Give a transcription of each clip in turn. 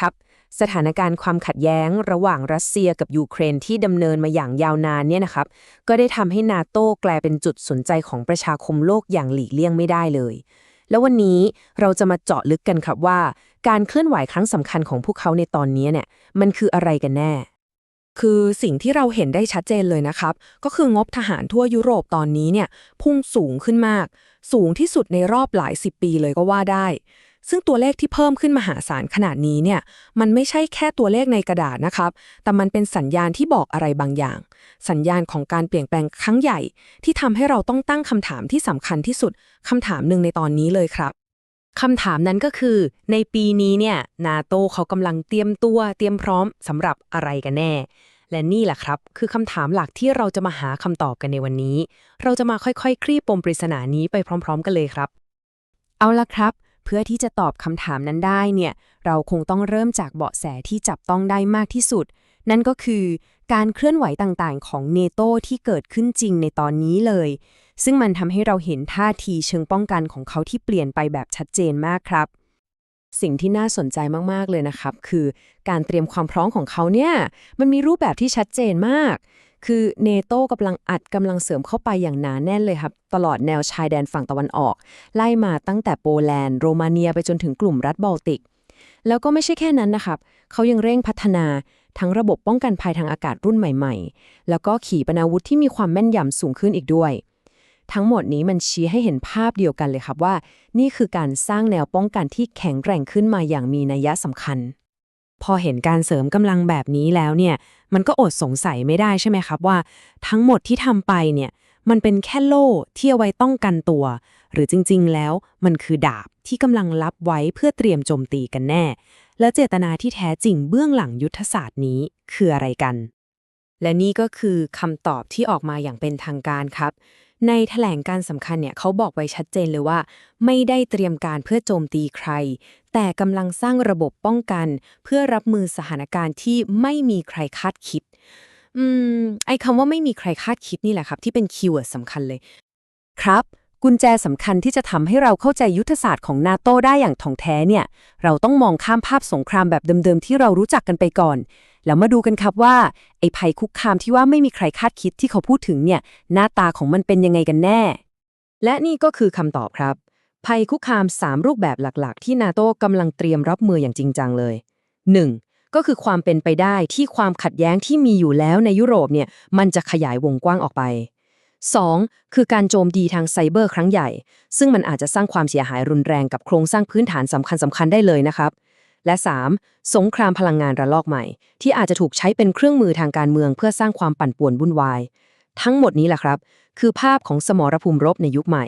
ครับ สถานการณ์ความขัดแย้งระหว่างรัสเซียกับยูเครนที่ดำเนินมาอย่างยาวนานเนี่ยนะครับ ก็ได้ทำให้นาโต้กลายเป็นจุดสนใจของประชาคมโลกอย่างหลีกเลี่ยงไม่ได้เลย แล้ววันนี้เราจะมาเจาะลึกกันครับว่า การเคลื่อนไหวครั้งสำคัญของพวกเขาในตอนนี้เนี่ยมันคืออะไรกันแน่คือสิ่งที่เราเห็นได้ชัดเจนเลยนะครับ ก็คืองบทหารทั่วยุโรปตอนนี้เนี่ยพุ่งสูงขึ้นมาก สูงที่สุดในรอบหลายสิบปีเลยก็ว่าได้ ซึ่งตัวเลขที่เพิ่มขึ้นมหาศาลขนาดนี้เนี่ย มันไม่ใช่แค่ตัวเลขในกระดาษนะครับ แต่มันเป็นสัญญาณที่บอกอะไรบางอย่าง สัญญาณของการเปลี่ยนแปลงครั้งใหญ่ ที่ทำให้เราต้องตั้งคำถามที่สำคัญที่สุดคำถามหนึ่งในตอนนี้เลยครับคำถามนั้นก็คือ ในปีนี้เนี่ยนาโตเขากำลังเตรียมตัวเตรียมพร้อมสำหรับอะไรกันแน่ และนี่แหละครับ คือคำถามหลักที่เราจะมาหาคำตอบกันในวันนี้ เราจะมาค่อยๆคลี่ปมปริศนานี้ไปพร้อม ๆ กันเลยครับ เอาละครับ เพื่อที่จะตอบคำถามนั้นได้เนี่ย เราคงต้องเริ่มจากเบาะแสที่จับต้องได้มากที่สุด นั่นก็คือการเคลื่อนไหวต่างๆ ของเนโตที่เกิดขึ้นจริงในตอนนี้เลย ซึ่งมันทำให้เราเห็นท่าทีเชิงป้องกันของเขาที่เปลี่ยนไปแบบชัดเจนมากครับ สิ่งที่น่าสนใจมาก ๆ เลยนะครับ คือการเตรียมความพร้อมของเขาเนี่ย มันมีรูปแบบที่ชัดเจนมาก คือเนโตกำลังอัดกำลังเสริมเข้าไปอย่างหนาแน่นเลยครับ ตลอดแนวชายแดนฝั่งตะวันออก ไล่มาตั้งแต่โปแลนด์ โรมาเนียไปจนถึงกลุ่มรัฐบอลติก แล้วก็ไม่ใช่แค่นั้นนะครับ เขายังเร่งพัฒนาทั้งระบบป้องกันภัยทางอากาศรุ่นใหม่ ๆ แล้วก็ขีปนาวุธที่มีความแม่นยำสูงขึ้นอีกด้วย ทั้งหมดนี้มันชี้ให้เห็นภาพเดียวกันเลยครับว่า นี่คือการสร้างแนวป้องกันที่แข็งแกร่งขึ้นมาอย่างมีนัยสำคัญ พอเห็นการเสริมกำลังแบบนี้แล้วเนี่ย มันก็อดสงสัยไม่ได้ใช่ไหมครับว่า ทั้งหมดที่ทำไปเนี่ยมันเป็นแค่โล่ที่เอาไว้ต้องกันตัว หรือจริงๆ แล้วมันคือดาบที่กำลังรับไว้เพื่อเตรียมโจมตีกันแน่ และเจตนาที่แท้จริงเบื้องหลังยุทธศาสตร์นี้คืออะไรกัน และนี่ก็คือคำตอบที่ออกมาอย่างเป็นทางการครับ ในแถลงการสำคัญเนี่ยเขาบอกไว้ชัดเจนเลยว่า ไม่ได้เตรียมการเพื่อโจมตีใคร แต่กำลังสร้างระบบป้องกัน เพื่อรับมือสถานการณ์ที่ไม่มีใครคาดคิด อืม ไอ้คำว่าไม่มีใครคาดคิดนี่แหละครับ ที่เป็นคีย์เวิร์ดสำคัญเลย ครับ กุญแจสำคัญที่จะทำให้เราเข้าใจยุทธศาสตร์ของนาโตได้อย่างถ่องแท้เนี่ย เราต้องมองข้ามภาพสงครามแบบเดิมๆที่เรารู้จักกันไปก่อน แล้วมาดูกันครับว่า ไอ้ภัยคุกคามที่ว่าไม่มีใครคาดคิดที่เขาพูดถึงเนี่ย หน้าตาของมันเป็นยังไงกันแน่ และนี่ก็คือคำตอบครับ ภัยคุกคาม 3 รูปแบบหลักๆ ที่นาโตกำลังเตรียมรับมืออย่างจริงจังเลย 1. ก็คือความเป็นไปได้ที่ความขัดแย้งที่มีอยู่แล้วในยุโรปเนี่ยมันจะขยายวงกว้างออกไป 2. คือการโจมตีทางไซเบอร์ครั้งใหญ่ ซึ่งมันอาจจะสร้างความเสียหายรุนแรงกับโครงสร้างพื้นฐานสำคัญสำคัญได้เลยนะครับ และ 3. สงครามพลังงานระลอกใหม่ ที่อาจจะถูกใช้เป็นเครื่องมือทางการเมืองเพื่อสร้างความปั่นป่วนวุ่นวาย ทั้งหมดนี้แหละครับ คือภาพของสมรภูมิรบในยุคใหม่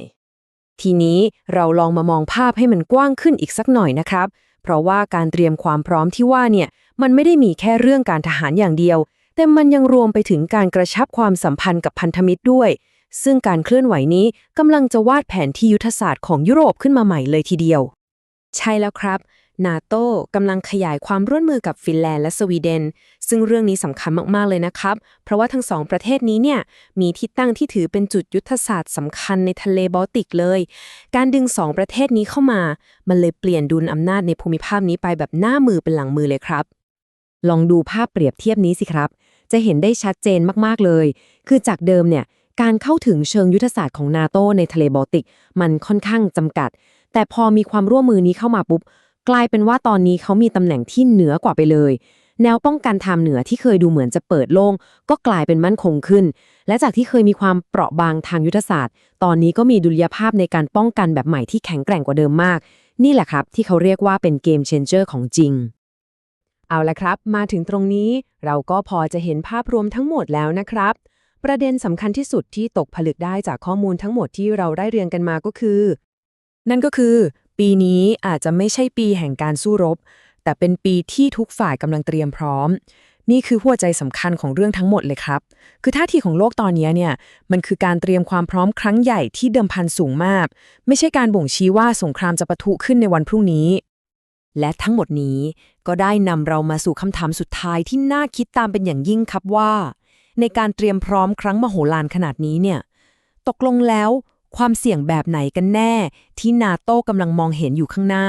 ทีนี้เราลองมามองภาพให้มันกว้างขึ้นอีกสักหน่อยนะครับ เพราะว่าการเตรียมความพร้อมที่ว่าเนี่ยมันไม่ได้มีแค่เรื่องการทหารอย่างเดียว แต่มันยังรวมไปถึงการกระชับความสัมพันธ์กับพันธมิตรด้วย ซึ่งการเคลื่อนไหวนี้กำลังจะวาดแผนที่ยุทธศาสตร์ของยุโรปขึ้นมาใหม่เลยทีเดียว ใช่แล้วครับนาโต้กำลังขยายความร่วมมือกับฟินแลนด์และสวีเดน ซึ่งเรื่องนี้สำคัญมาก ๆ เลยนะครับ เพราะว่าทั้งสองประเทศนี้เนี่ย มีที่ตั้งที่ถือเป็นจุดยุทธศาสตร์สำคัญในทะเลบอลติกเลย การดึงสองประเทศนี้เข้ามา มันเลยเปลี่ยนดุลอำนาจในภูมิภาคนี้ไปแบบหน้ามือเป็นหลังมือเลยครับ ลองดูภาพเปรียบเทียบนี้สิครับ จะเห็นได้ชัดเจนมากๆเลย คือจากเดิมเนี่ยการเข้าถึงเชิงยุทธศาสตร์ของนาโตในทะเลบอลติก มันค่อนข้างจำกัด แต่พอมีความร่วมมือนี้เข้ามาปุ๊บ กลายเป็นว่าตอนนี้เขามีตำแหน่งที่เหนือกว่าไปเลย แนวป้องกันทางเหนือที่เคยดูเหมือนจะเปิดโล่งก็กลายเป็นมั่นคงขึ้น และจากที่เคยมีความเปราะบางทางยุทธศาสตร์ ตอนนี้ก็มีดุลยภาพในการป้องกันแบบใหม่ที่แข็งแกร่งกว่าเดิมมาก นี่แหละครับที่เขาเรียกว่าเป็นเกมเชนเจอร์ของจริง เอาละครับ มาถึงตรงนี้เราก็พอจะเห็นภาพรวมทั้งหมดแล้วนะครับ ประเด็นสำคัญที่สุดที่ตกผลึกได้จากข้อมูลทั้งหมดที่เราได้เรียนกันมาก็คือ นั่นก็คือ ปีนี้อาจจะไม่ใช่ปีแห่งการสู้รบ แต่เป็นปีที่ทุกฝ่ายกำลังเตรียมพร้อม นี่คือหัวใจสำคัญของเรื่องทั้งหมดเลยครับ คือท่าทีของโลกตอนนี้เนี่ยมันคือการเตรียมความพร้อมครั้งใหญ่ที่เดิมพันสูงมาก ไม่ใช่การบ่งชี้ว่าสงครามจะปะทุขึ้นในวันพรุ่งนี้ และทั้งหมดนี้ก็ได้นำเรามาสู่คำถามสุดท้ายที่น่าคิดตามเป็นอย่างยิ่งครับว่า ในการเตรียมพร้อมครั้งมโหฬารขนาดนี้เนี่ย ตกลงแล้วความเสี่ยงแบบไหนกันแน่ที่นาโต้กำลังมองเห็นอยู่ข้างหน้า